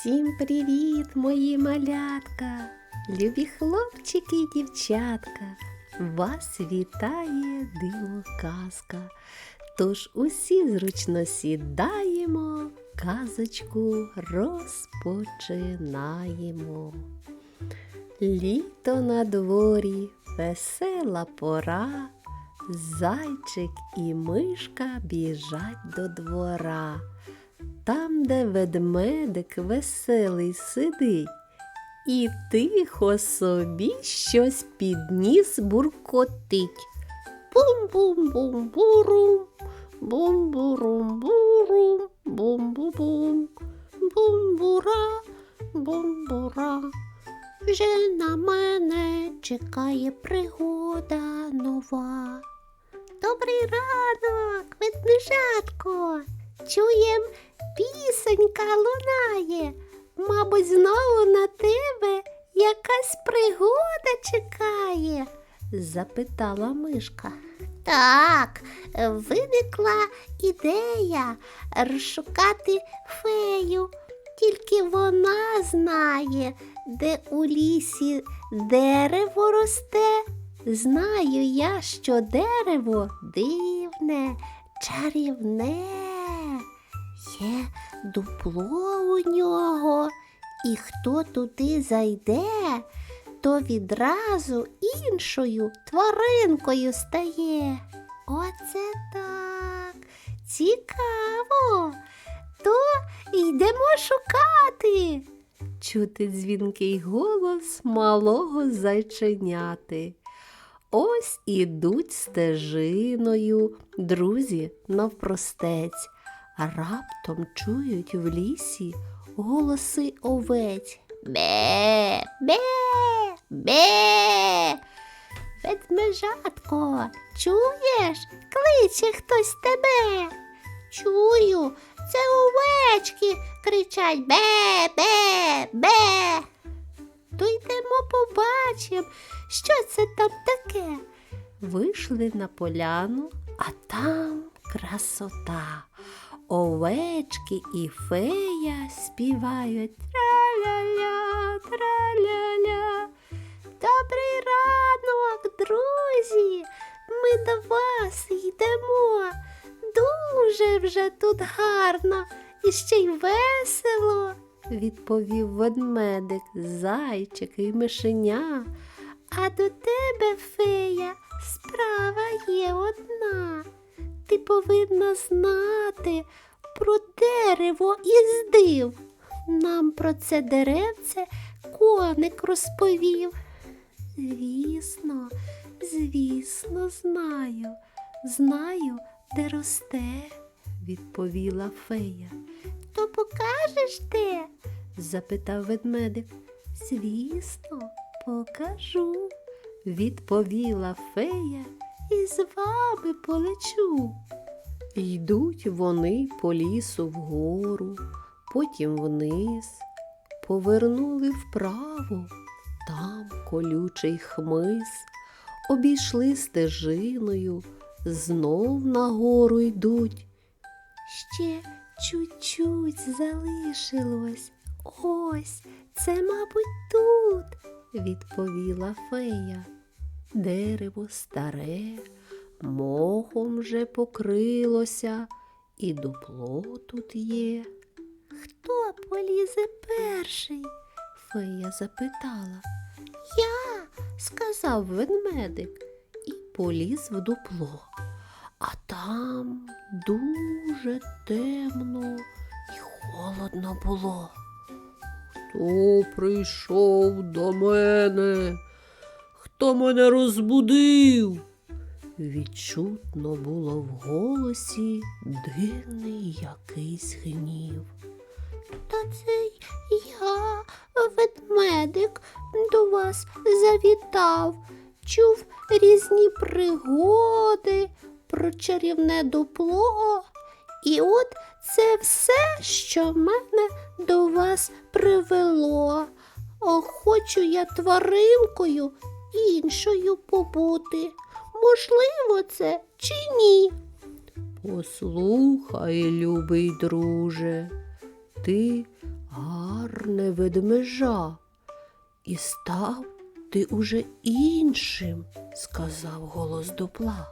Всім привіт, мої малятка, любі хлопчики і дівчатка. Вас вітає диво казка. Тож усі зручно сідаємо, казочку розпочинаємо. Літо на дворі, весела пора, зайчик і мишка біжать до двора. Там, де ведмедик веселий сидить, і тихо собі щось підніс буркотить. Бум-бум-бум-бурум, бум-бурум-бурум, бум-бу-бум, бум-бура, бум-бура. Вже на мене чекає пригода нова. Добрий ранок, ведмежатко. Чуєм, пісенька лунає. Мабуть, знову на тебе якась пригода чекає? запитала мишка. Так, виникла ідея розшукати фею, тільки вона знає, де у лісі дерево росте. Знаю я, що дерево дивне, чарівне, є дупло у нього, і хто туди зайде, то відразу іншою тваринкою стає. Оце так. Цікаво. То йдемо шукати. Чути дзвінкий голос малого зайченяти. Ось ідуть стежиною, друзі навпростець, раптом чують в лісі голоси овець. Бе, бе, бе. Ведмежатко, чуєш? Кличе хтось тебе. Чую, це овечки кричать бе, бе, бе. То йдемо побачимо, що це там таке. Вийшли на поляну, а там красота. Овечки і фея співають траля-ля, траля-ля. Добрий ранок, друзі. Ми до вас йдемо. Дуже вже тут гарно і ще й весело, відповів ведмедик, зайчик і мишеня. А до тебе, фея, справа є одна. Ти повинна знати про дерево із див. Нам про це деревце коник розповів. Звісно, звісно, знаю. Знаю, де росте, відповіла фея. То покажеш де? запитав ведмедик. Звісно, покажу, відповіла фея і з вами полечу. Йдуть вони по лісу вгору, потім вниз, повернули вправо, там колючий хмиз, обійшли стежиною, знов нагору йдуть. Ще чуть-чуть залишилось. Ось це, мабуть, тут, відповіла фея. Дерево старе, мохом вже покрилося, і дупло тут є. Хто полізе перший? Фея запитала. Я, сказав ведмедик, і поліз в дупло. А там дуже темно і холодно було. Хто прийшов до мене? Хто мене розбудив? Відчутно було в голосі дивний якийсь гнів. Та це я, ведмедик, до вас завітав, чув різні пригоди про чарівне дупло. І от це все, що мене до вас привело. О, хочу я тваринкою іншою побути. Можливо, це чи ні? Послухай, любий друже, ти гарне ведмежа. І став ти уже іншим, сказав голос дупла.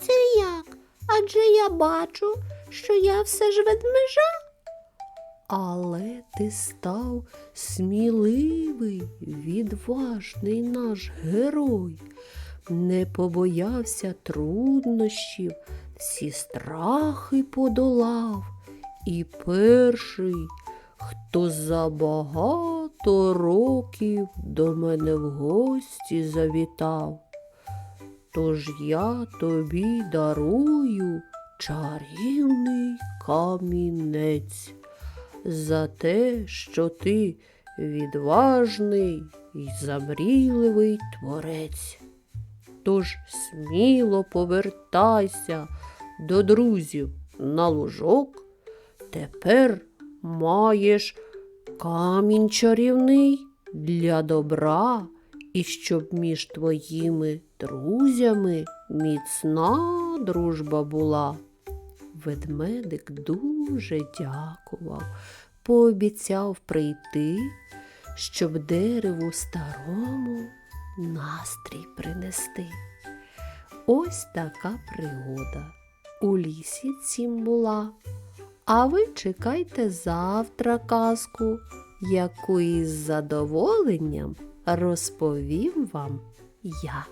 Це як? Адже я бачу, що я все ж ведмежа. Але ти став сміливий, відважний наш герой, не побоявся труднощів, всі страхи подолав, і перший, хто за багато років до мене в гості завітав. Тож я тобі дарую чарівний камінець за те, що ти відважний і замрійливий творець. Тож сміло повертайся до друзів на лужок, тепер маєш камінь чарівний для добра, і щоб між твоїми друзями міцна дружба була. Ведмедик дуже дякував, пообіцяв прийти, щоб дереву старому настрій принести. Ось така пригода у лісі цім була. А ви чекайте завтра казку, яку із задоволенням розповім вам я.